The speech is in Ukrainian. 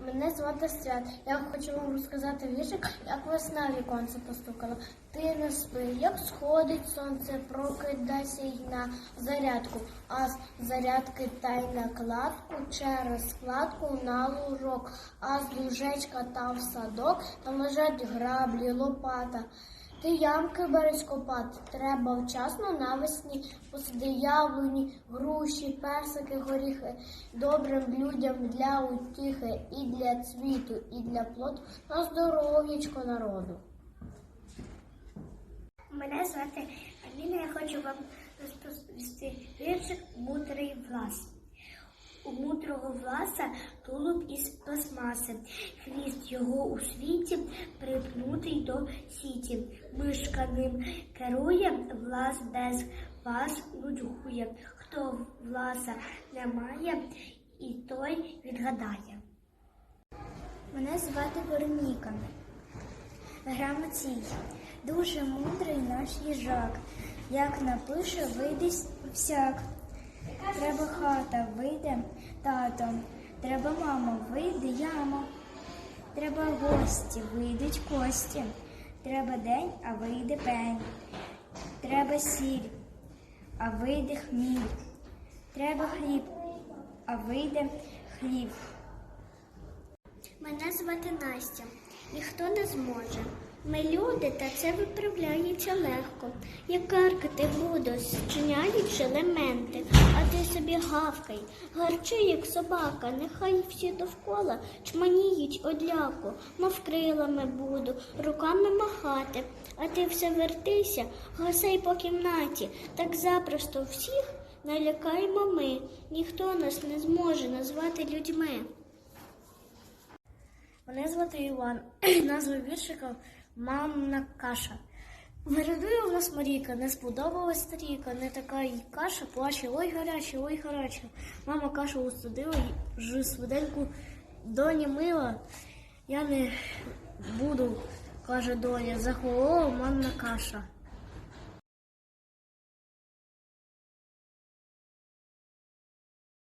Мене звати Свят. Я хочу вам розказати віршик, як весна віконце постукала. Ти не спи, як сходить сонце, прокидайся й на зарядку, а з зарядки та й на кладку через складку на лужок, а з лужечка та в садок там лежать граблі, лопата. Ти ямки береш копати, треба вчасно навесні посади яблуні, груші, персики, горіхи, добрим людям для утіхи, і для цвіту, і для плоду, на здоров'ячко народу. Мене звати Аліна, я хочу вам розповісти віршик Мудрий влас. У мудрого власа тулуб із пластмаси, хвіст його у світі припнутий до сіті. Мишка ним керує, влас без вас нудьгує. Хто власа не має, і той відгадає. Мене звати Вероніка. Грамотій. Дуже мудрий наш їжак. Як напише, вийде всяк. Треба хата, вийде тато. Треба мама, вийде яма. Треба гості, вийдуть кості. Треба день, а вийде пень. Треба сіль, а вийде хміль. Треба хліб, а вийде хліб. Мене звати Настя. Ніхто не зможе. Ми люди, та це виправляється легко. Я каркати буду, зчиняючи елементи, а ти собі гавкай, гарчи, як собака, нехай всі довкола чманіють одляку, мов крилами буду, руками махати, а ти все вертися, гасай по кімнаті, так запросто всіх налякаємо ми, ніхто нас не зможе назвати людьми. Мене звати Іван. Назва віршика Мамна каша. Вирадує у нас Марійка, не сподобалась старіка, не така й каша, плаче, ой гаряче, ой гаряче. Мама кашу устудила, вже свиденьку доні мила. Я не буду, каже доня, захолола мамна каша.